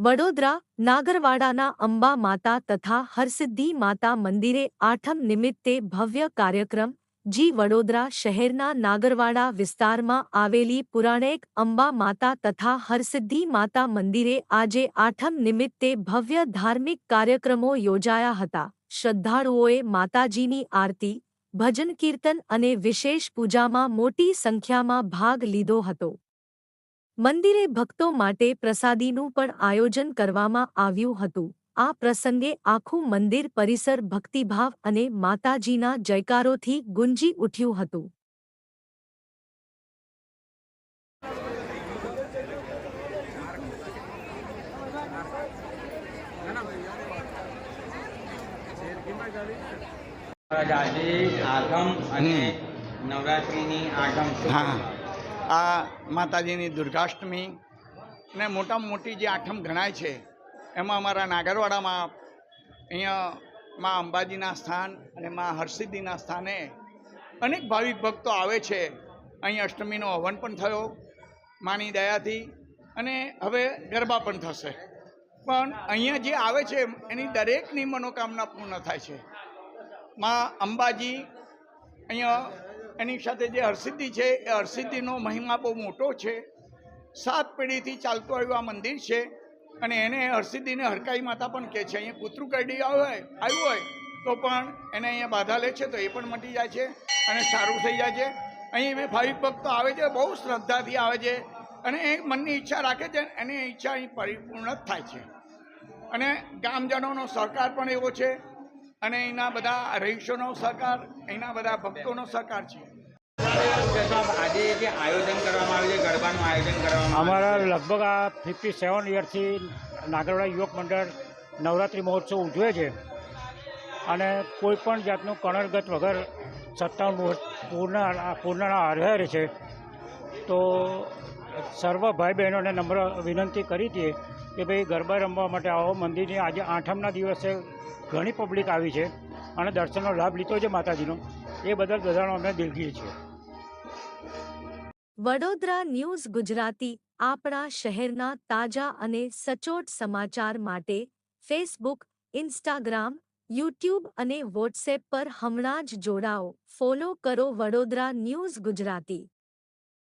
વડોદરા, નાગરવાડાના અંબા માતા તથા હરસિદ્ધિ માતા મંદિરે આઠમ નિમિત્તે ભવ્ય કાર્યક્રમ જી વડોદરા શહેરના નાગરવાડા વિસ્તારમાં આવેલી પુરાણેક અંબા માતા તથા હરસિદ્ધિ માતા મંદિરે આજે આઠમ નિમિત્તે ભવ્ય ધાર્મિક કાર્યક્રમો યોજાયા હતા. શ્રદ્ધાળુઓએ માતાજીની આરતી, ભજન કીર્તન અને વિશેષ પૂજામાં મોટી સંખ્યામાં ભાગ લીધો હતો. મંદિરે ભક્તો માટે પ્રસાદીનું પણ આયોજન કરવામાં આવ્યું હતું. આ પ્રસંગે આખું મંદિર પરિસર ભક્તિભાવ અને માતાજીના જયકારોથી ગુંજી ઉઠ્યું હતું. આજે આઠમ અને નવરાત્રિની આઠમ હા. આ માતાજીની દુર્ગાષ્ટમી ને મોટામાં મોટી જે આઠમ ગણાય છે, એમાં અમારા નાગરવાડામાં અહીંયા મા અંબાજીના સ્થાન અને મા હરસિદ્ધિના સ્થાને અનેક ભાવિક ભક્તો આવે છે. અહીં અષ્ટમીનો હવન પણ થયો, માની દયાથી, અને હવે ગરબા પણ થશે. પણ અહીંયા જે આવે છે, એની દરેકની મનોકામના પૂર્ણ થાય છે. મા અંબાજી અહીંયા એની સાથે જે હરસિદ્ધિ છે, એ હરસિદ્ધિનો મહિમા બહુ મોટો છે. સાત પેઢીથી ચાલતું આવ્યું આ મંદિર છે અને એને હરસિદ્ધિને હરકાઈ માતા પણ કહે છે. અહીંયા કૂતરું કરડી આવ્યું આવ્યું હોય તો પણ એને અહીંયા બાધા લે છે તો એ પણ મટી જાય છે અને સારું થઈ જાય છે. અહીં બે ભાવિક ભક્તો આવે છે, બહુ શ્રદ્ધાથી આવે છે અને એ મનની ઈચ્છા રાખે છે એની ઈચ્છા અહીં પરિપૂર્ણ થાય છે. અને ગામજનોનો સહકાર પણ એવો છે અને અહીંના બધા રહીશોનો સહકાર એના બધા ભક્તોનો સહકાર છે. આજે જે આયોજન કરવામાં આવ્યું છે ગરબાનું આયોજન કરવામાં અમારા લગભગ આ ફિફ્ટી સેવન યરથી નાગરવાડા યુવક મંડળ નવરાત્રિ મહોત્સવ ઉજવે છે. અને કોઈ પણ જાતનું કણરગત વગર સત્તાવન પૂર્ણ પૂર્ણના આધારે છે. તો સર્વ ભાઈ બહેનોને નમ્ર વિનંતી કરી હતી. કે ભાઈ ગરબા રમવા માટે આવો. મંદિરની આજે આઠમના દિવસે ઘણી પબ્લિક આવી છે અને દર્શનનો લાભ લીધો છે માતાજીનો. એ બદલ બધાનો અમે દિલગીર છીએ. વડોદરા ન્યૂઝ ગુજરાતી, આપણા શહેરના તાજા અને સચોટ સમાચાર માટે ફેસબુક ઇન્સ્ટાગ્રામ યુટ્યુબ અને વોટ્સએપ પર હમણાં જ જોડાઓ. ફોલો કરો વડોદરા ન્યૂઝ ગુજરાતી.